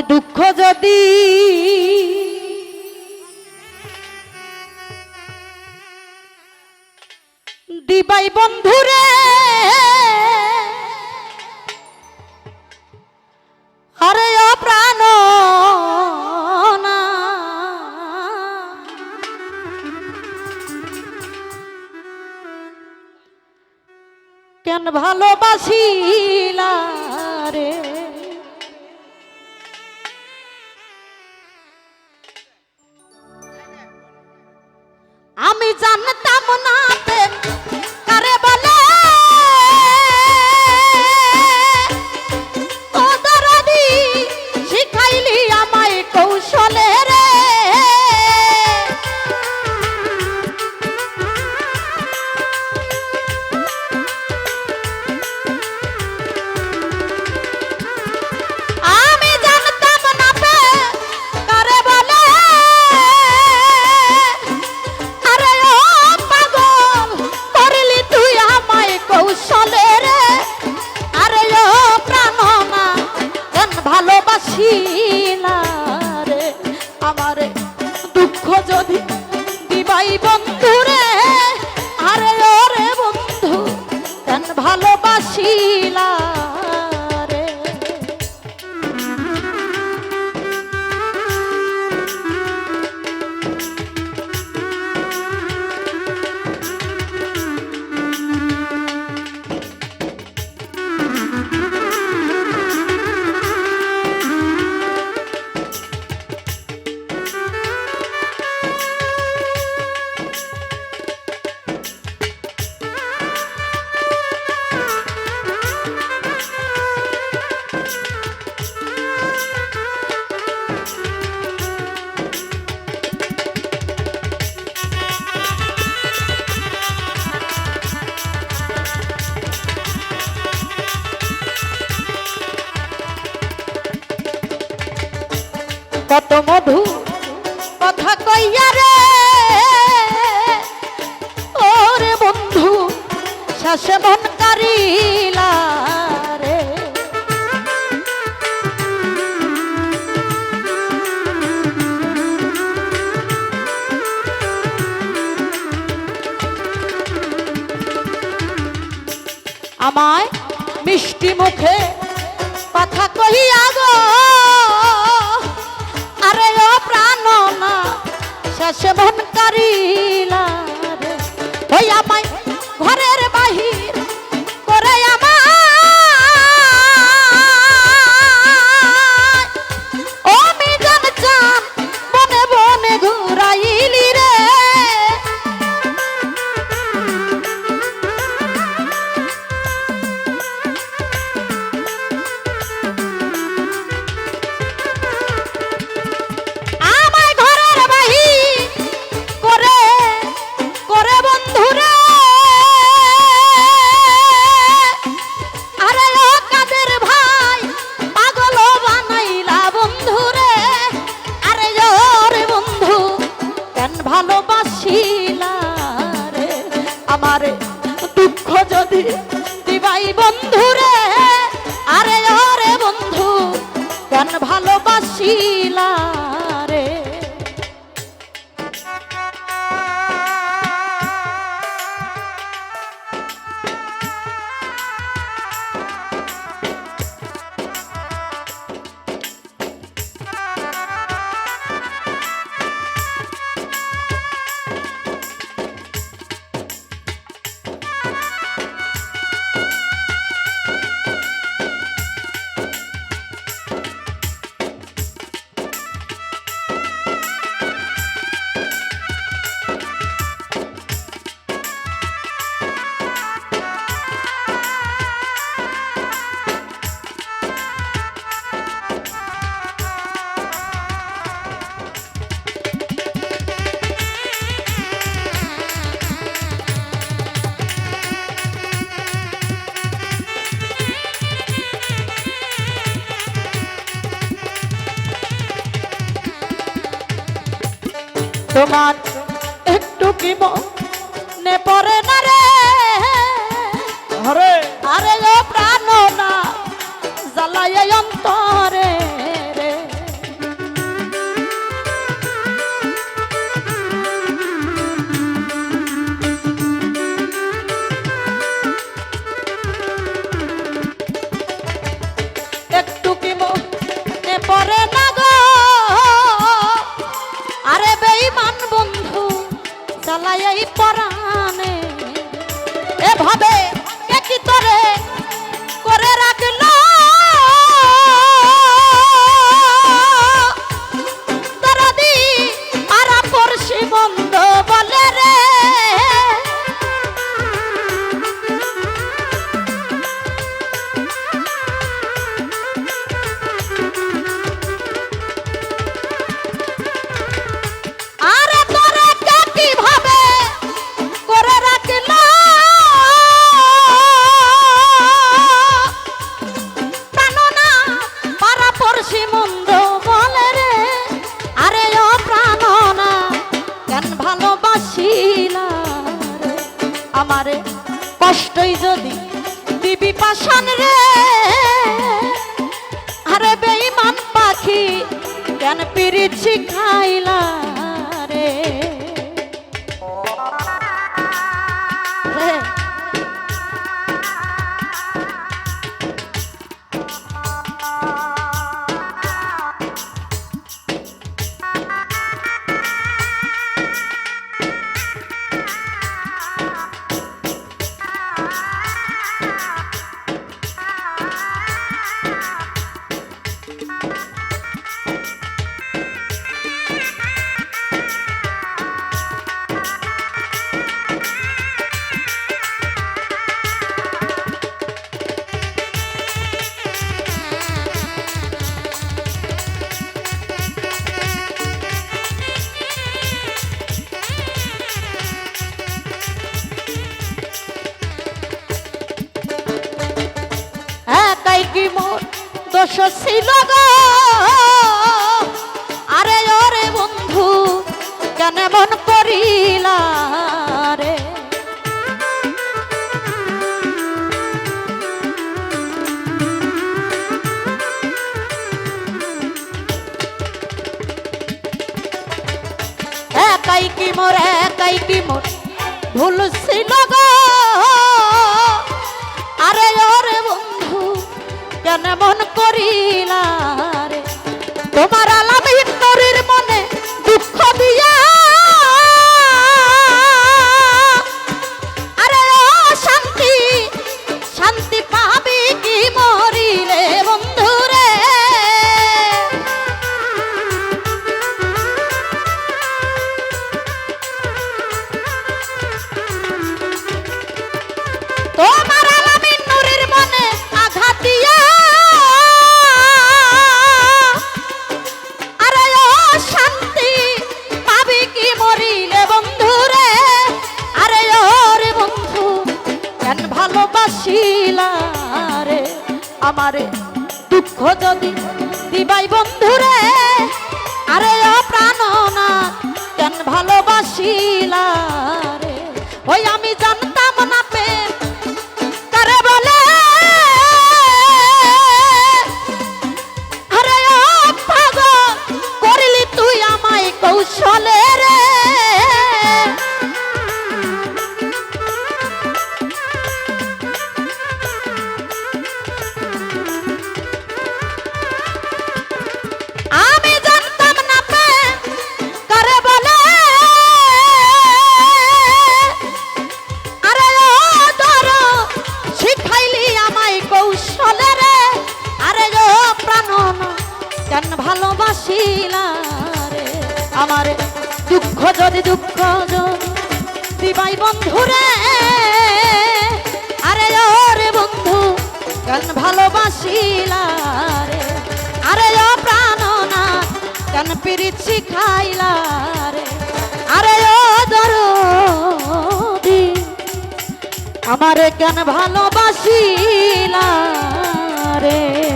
হয় দুঃখ যদি। দিবাই বন্ধুরে আরে ও প্রাণ কেন ভালোবাসিলা রে? এত মধু? কথা কইয়া রে ওরে বন্ধু শাসে মনকারী আসি তোমার একটু কি মন কষ্টই যদি দিবি পাশান রে। আরে বেঈমান পাখি কেন পিরিছি খাইলা রে? দোষ ছিল আরে ওরে বন্ধু কেন মন করিলা? আমারে দুঃখ যদি দিবাই বন্ধুরে আরে আরে কৌশলে রে আরে ও প্রাণন, কেন ভালোবাসিলা রে? আমার দুঃখ যদি দুঃখ যদি বন্ধু রে আরে রে বন্ধু, কেন ভালোবাসিলা রে? আরে ও প্রাণনা, কেন পিরিত শিখাইলা আমারে কেন ভালোবাসিলা রে?